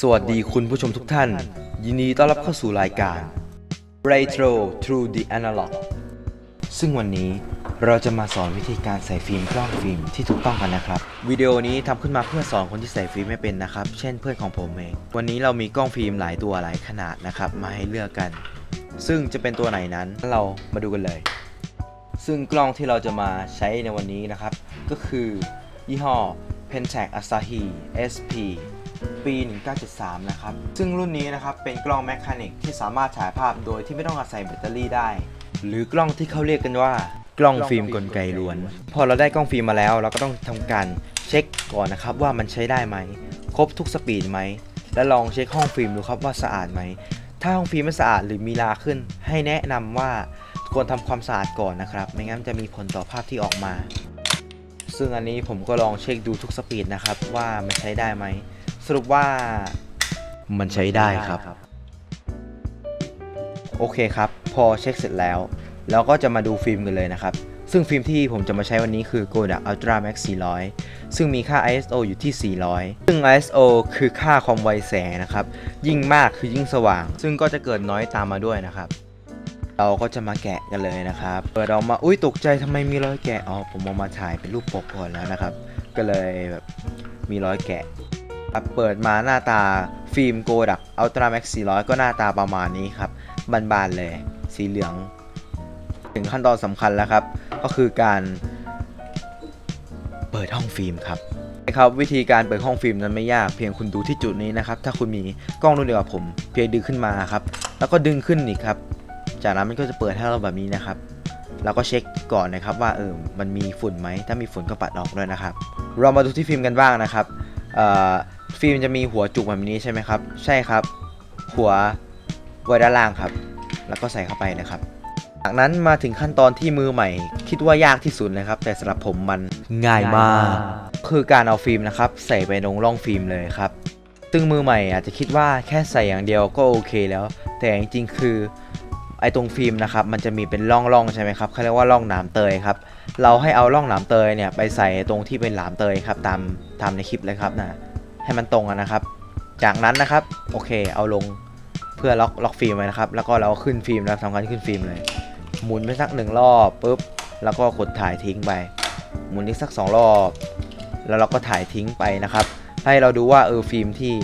สวัสดีคุณผู้ชมทุกท่าน ยินดีต้อนรับเข้าสู่รายการ Retro Through the Analog ซึ่งวันนี้เราจะมาสอนวิธีการใส่ฟิล์มกล้องฟิล์มที่ถูกต้องกันนะครับ วิดีโอนี้ทำขึ้นมาเพื่อสอนคนที่ใส่ฟิล์มไม่เป็นนะครับ เช่นเพื่อนของผมเอง วันนี้เรามีกล้องฟิล์มหลายตัวหลายขนาดนะครับ มาให้เลือกกัน ซึ่งจะเป็นตัวไหนนั้นเรามาดูกันเลย ซึ่งกล้องที่เราจะมาใช้ในวันนี้นะครับ ก็คือ ยี่ห้อ Pentax Asahi SP ปี 1973 นะครับ ซึ่งรุ่นนี้นะครับเป็นกล้องแมคคานิกที่สามารถถ่ายภาพโดยที่ไม่ต้องอาศัยแบตเตอรี่ได้ หรือกล้องที่เขาเรียกกันว่า กล้องฟิล์มกลไกล้วน พอเราได้กล้องฟิล์มมาแล้ว เราก็ต้องทำการเช็คก่อนนะครับว่ามันใช้ได้ไหม ครบทุกสปีดไหม และลองเช็คห้องฟิล์มดูครับว่าสะอาดไหม ถ้าห้องฟิล์มไม่สะอาดหรือมีราขึ้น ให้แนะนำว่าควรทำความสะอาดก่อนนะครับ ไม่งั้นจะมีผลต่อภาพที่ออกมา ซึ่งอันนี้ผมก็ลองเช็คดูทุกสปีดนะครับว่ามันใช้ได้ไหม สรุปว่ามันใช้ได้ครับ โอเคครับ พอเช็คเสร็จแล้ว เราก็จะมาดูฟิล์มกันเลยนะครับ ซึ่งฟิล์มที่ผมจะมาใช้วันนี้คือ Kodak Ultra Max 400 ซึ่งมีค่า ISO อยู่ที่ 400 ซึ่ง ISO คือค่าความไวแสงนะครับ ยิ่งมากคือยิ่งสว่าง ซึ่งก็จะเกิดน้อยตามมาด้วยนะครับ เราก็จะมาแกะกันเลยนะครับ เปิดออกมา อุ้ยตกใจทำไมมีรอยแกะ อ๋อ ผมเอามาถ่ายเป็นรูปปกก่อนแล้วนะครับ ก็เลยแบบมีรอยแกะครับ เปิดมาหน้าตาฟิล์มโกดักอัลตราแม็ก400 ก็หน้าตาประมาณนี้ครับบานๆเลยสีเหลือง ถึงขั้นตอนสำคัญแล้วครับ ก็คือการเปิดห้องฟิล์มครับครับวิธีการเปิดห้องฟิล์มนั้นไม่ยากเพียงคุณดูที่จุดนี้นะครับ ถ้าคุณมีกล้องรุ่นเดียวกับผม เพียงดึงขึ้นมาครับ แล้วก็ดึงขึ้นอีกครับ จากนั้นมันก็จะเปิดให้เราแบบนี้นะครับเราก็เช็คก่อนนะครับว่าเออมันมีฝุ่นไหมถ้ามีฝุ่นก็ปัดออกด้วยนะครับ เรามาดูที่ฟิล์มกันบ้างนะครับ ฟิล์มจะมีหัวจุกแบบนี้ใช่ไหมครับ ใช่ครับ หัวไว้ด้านล่างครับ แล้วก็ใส่เข้าไปนะครับ จากนั้นมาถึงขั้นตอนที่มือใหม่ คิดว่ายากที่สุดนะครับ แต่สำหรับผมมันง่ายมาก คือการเอาฟิล์มนะครับ ใส่ไปตรงร่องฟิล์มเลยครับ ซึ่งมือใหม่อาจจะคิดว่าแค่ใส่อย่างเดียวก็โอเคแล้ว แต่จริงๆคือ ไอตรงฟิล์มนะครับมันจะมีเป็นร่องๆใช่ไหมครับเขาเรียกว่าร่องหนามเตยครับเราให้เอาร่องหนามเตยเนี่ยไปใส่ตรงที่เป็นหนามเตยครับตามตามในคลิปเลยครับนะให้มันตรงนะครับ จากนั้นนะครับโอเคเอาลงเพื่อล็อกล็อกฟิล์มไว้นะครับแล้วก็เราขึ้นฟิล์มแล้วทำการขึ้นฟิล์มเลย หมุนไปสักหนึ่งรอบปุ๊บแล้วก็กดถ่ายทิ้งไป หมุนอีกสักสองรอบ แล้วเราก็ถ่ายทิ้งไปนะครับ ให้เราดูว่าเออฟิล์มที่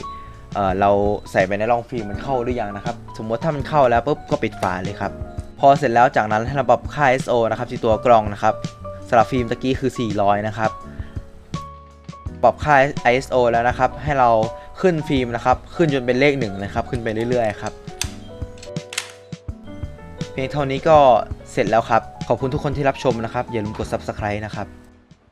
เออเราใส่ไปในรองฟิล์มมันเข้าหรือยังนะครับ สมมติถ้ามันเข้าแล้วปุ๊บก็ปิดฝาเลยครับ พอเสร็จแล้วจากนั้นให้เราปรับค่า ISO นะครับที่ตัวกล้องนะครับสำหรับฟิล์มตะกี้คือ 400 นะครับ ปรับค่า ISO แล้วนะครับ ให้เราขึ้นฟิล์มนะครับ ขึ้นจนเป็นเลขหนึ่งเลยครับ ขึ้นไปเรื่อยๆครับ เพียงเท่านี้ก็เสร็จแล้วครับ ขอบคุณทุกคนที่รับชมนะครับ อย่าลืมกด Subscribe นะครับ